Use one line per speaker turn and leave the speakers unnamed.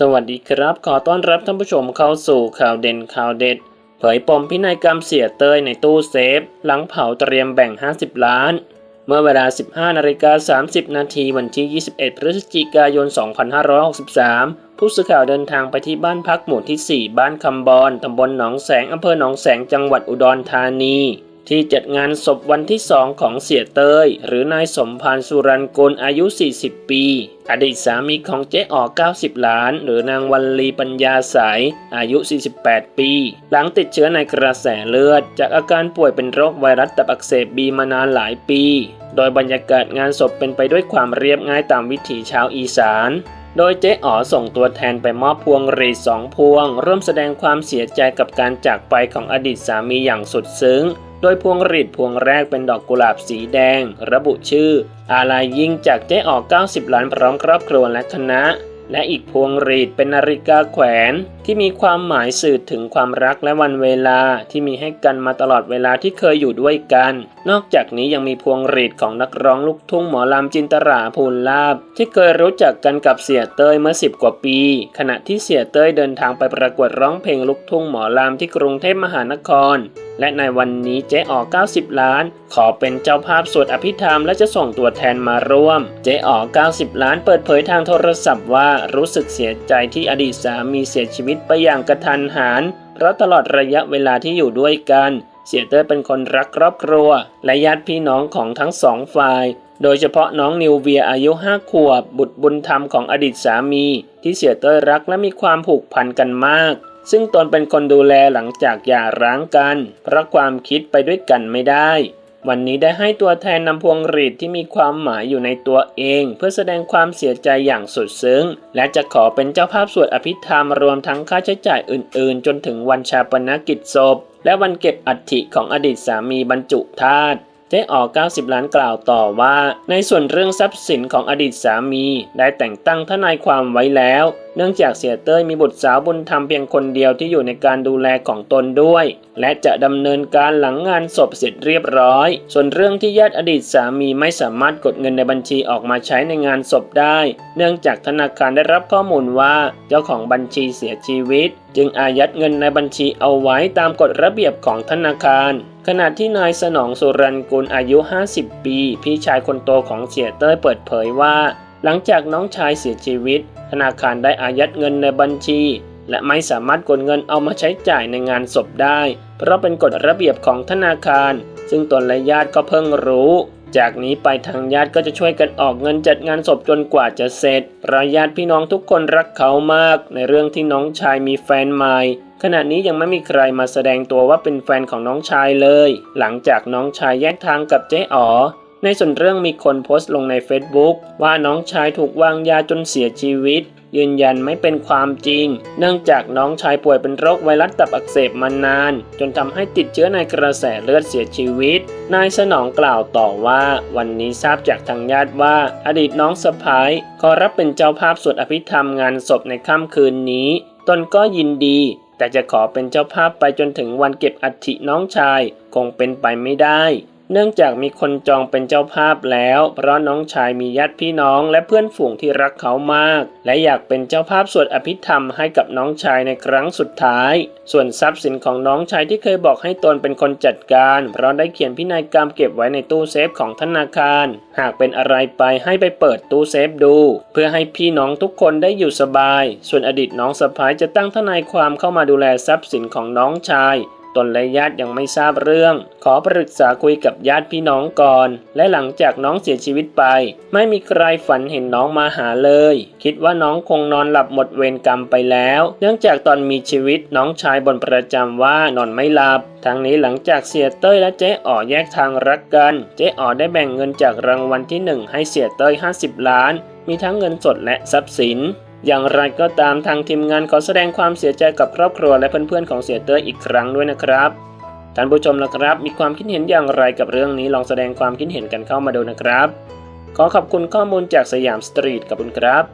สวัสดีครับขอต้อนรับท่านผู้ชมเข้าสู่ข่าวเด่นข่าวเด็ด เผยปมพินัยกรรมเสียเต้ยในตู้เซฟ หลังเผาเตรียมแบ่ง 50 ล้าน เมื่อเวลา 15นาฬิกา30 นาทีวันที่ 21 พฤศจิกายน 2563 ผู้สื่อข่าวเดินทางไปที่บ้านพักหมู่ที่ 4 บ้านคำบอนตำบลหนองแสงอำเภอหนองแสงจังหวัดอุดรธานี ที่จัดงานศพวันที่2ของเสียเตย หรือนายสมพานสุรันกุลอายุ 40 ปี อดีตสามีของเจ๊อ๋อ90 ล้าน หรือนางวัลลีปัญญาสายอายุ 48 ปี หลังติดเชื้อในกระแสเลือด จากอาการป่วยเป็นโรคไวรัสตับอักเสบบีมานานหลายปี โดยบรรยากาศงานศพเป็นไปด้วยความเรียบง่ายตามวิถีชาวอีสาน โดยเจ๊อ๋อส่งตัวแทนไปมอบพวงหรีดสองพวง ร่วมแสดงความเสียใจกับการจากไปของอดีตสามีอย่างสุดซึ้ง โดยพวงหรีดพวงแรกเป็นดอกกุหลาบสีแดง ระบุชื่อ อาลายยิ่งจากเจ๊อ๋อ90 ล้านพร้อมครอบครัวและคณะ และอีกพวงหรีดเป็นนาฬิกาแขวน ที่มีความหมายสื่อถึงความรักและวันเวลาที่มีให้กันมาตลอดเวลาที่เคยอยู่ด้วยกัน นอกจากนี้ยังมีพวงหรีดของนักร้องลูกทุ่งหมอลำจินตราภูลลาบ ที่เคยรู้จักกันกับเสียเต้ยเมื่อ 10 กว่าปี ขณะที่เสียเต้ยเดินทางไปประกวดร้องเพลงลูกทุ่งหมอลำที่กรุงเทพมหานคร และในวันนี้เจ๊อ๋อ90 ล้าน ขอเป็นเจ้าภาพสวดอภิธรรมและจะส่งตัวแทนมาร่วม เจ๊อ๋อ90 ล้านเปิดเผยทางโทรศัพท์ว่ารู้สึกเสียใจที่อดีตสามีเสียชีวิตไปอย่างกระทันหันเพราะตลอดระยะเวลาที่อยู่ด้วยกัน เสียเต้ยเป็นคนรักครอบครัว และญาติพี่น้องของทั้งสองฝ่าย โดยเฉพาะน้องนิวเวียอายุ5ขวบ บุตรบุญธรรมของอดีตสามี ที่เสียเต้ยรักและมีความผูกพันกันมาก ซึ่งตนเป็นคนดูแลหลังจากหย่าร้างกัน เพราะความคิดไปด้วยกันไม่ได้ วันนี้ได้ให้ตัวแทนนำพวงหรีดที่มีความหมายอยู่ในตัวเอง เพื่อแสดงความเสียใจอย่างสุดซึ้ง และจะขอเป็นเจ้าภาพสวดอภิธรรมรวมทั้งค่าใช้จ่ายอื่น ๆ จนถึงวันชาปนกิจศพ และวันเก็บอัฐิของอดีตสามีบรรจุธาตุเจ๊อ๋อ90 ล้านกล่าวต่อว่า ในส่วนเรื่องทรัพย์สินของอดีตสามีได้แต่งตั้งทนายความไว้แล้ว เนื่องจากเสียเต้ยมีบุตรสาวบุญธรรมเพียงคนเดียวที่อยู่ในการดูแลของตนด้วย และจะดำเนินการหลังงานศพเสร็จเรียบร้อย ส่วนเรื่องที่ญาติอดีตสามีไม่สามารถกดเงินในบัญชีออกมาใช้ในงานศพได้ เนื่องจากธนาคารได้รับข้อมูลว่าเจ้าของบัญชีเสียชีวิต จึงอายัดเงินในบัญชีเอาไว้ตามกฎระเบียบของธนาคารขณะที่นายสนองสุรันกุลอายุ 50 ปี พี่ชายคนโตของเสียเต้ยเปิดเผยว่า หลังจากน้องชายเสียชีวิต ธนาคารได้อายัดเงินในบัญชี และไม่สามารถกดเงินเอามาใช้จ่ายในงานศพได้ เพราะเป็นกฎระเบียบของธนาคาร ซึ่งตนและญาติก็เพิ่งรู้ จากนี้ไปทางญาติก็จะช่วยกันออกเงินจัดงานศพจนกว่าจะเสร็จเพราะญาติพี่น้องทุกคนรักเขามาก ในเรื่องที่น้องชายมีแฟนใหม่ขณะนี้ยังไม่มีใครมาแสดงตัวว่าเป็นแฟนของน้องชายเลย หลังจากน้องชายแยกทางกับเจ๊อ๋อ ในส่วนเรื่องมีคนโพสต์ลงใน Facebook ว่าน้องชายถูกวางยาจนเสียชีวิต ยืนยันไม่เป็นความจริง เนื่องจากน้องชายป่วยเป็นโรคไวรัสตับอักเสบมานาน จนทำให้ติดเชื้อในกระแสเลือดเสียชีวิต นายสนองกล่าวต่อว่า วันนี้ทราบจากทางญาติว่า อดีตน้องสะพ้ายขอรับเป็นเจ้าภาพสวดอภิธรรมงานศพในค่ำคืนนี้ ตนก็ยินดีแต่จะขอเป็นเจ้าภาพไปจนถึงวันเก็บอัฐิน้องชาย คงเป็นไปไม่ได้ เนื่องจากมีคนจองเป็นเจ้าภาพแล้ว เพราะน้องชายมีญาติพี่น้องและเพื่อนฝูงที่รักเขามาก และอยากเป็นเจ้าภาพสวดอภิธรรมให้กับน้องชายในครั้งสุดท้าย ส่วนทรัพย์สินของน้องชายที่เคยบอกให้ตนเป็นคนจัดการ เพราะได้เขียนพินัยกรรมเก็บไว้ในตู้เซฟของธนาคาร หากเป็นอะไรไปให้ไปเปิดตู้เซฟดู เพื่อให้พี่น้องทุกคนได้อยู่สบาย ส่วนอดีตน้องสะพ้ายจะตั้งทนายความเข้ามาดูแลทรัพย์สินของน้องชาย ตนและญาติยังไม่ทราบเรื่อง ขอปรึกษาคุยกับญาติพี่น้องก่อน และหลังจากน้องเสียชีวิตไป ไม่มีใครฝันเห็นน้องมาหาเลย คิดว่าน้องคงนอนหลับหมดเวรกรรมไปแล้ว เนื่องจากตอนมีชีวิตน้องชายบนประจำว่านอนไม่หลับทั้งนี้หลังจากเสียเต้ยและเจ๊อ๋อแยกทางรักกัน เจ๊อ๋อได้แบ่งเงินจากรางวัลที่หนึ่งให้เสียเต้ย 50 ล้าน มีทั้งเงินสดและทรัพย์สิน อย่างไรก็ตามทางทีมงานขอแสดงความเสียใจกับครอบครัวและเพื่อนๆของเสียเต้ยอีกครั้งด้วยนะครับท่านผู้ชมนะครับ มีความคิดเห็นอย่างไรกับเรื่องนี้ลองแสดงความคิดเห็นกันเข้ามาดูนะครับ ขอขอบคุณข้อมูลจากสยามสตรีทกับคุณครับ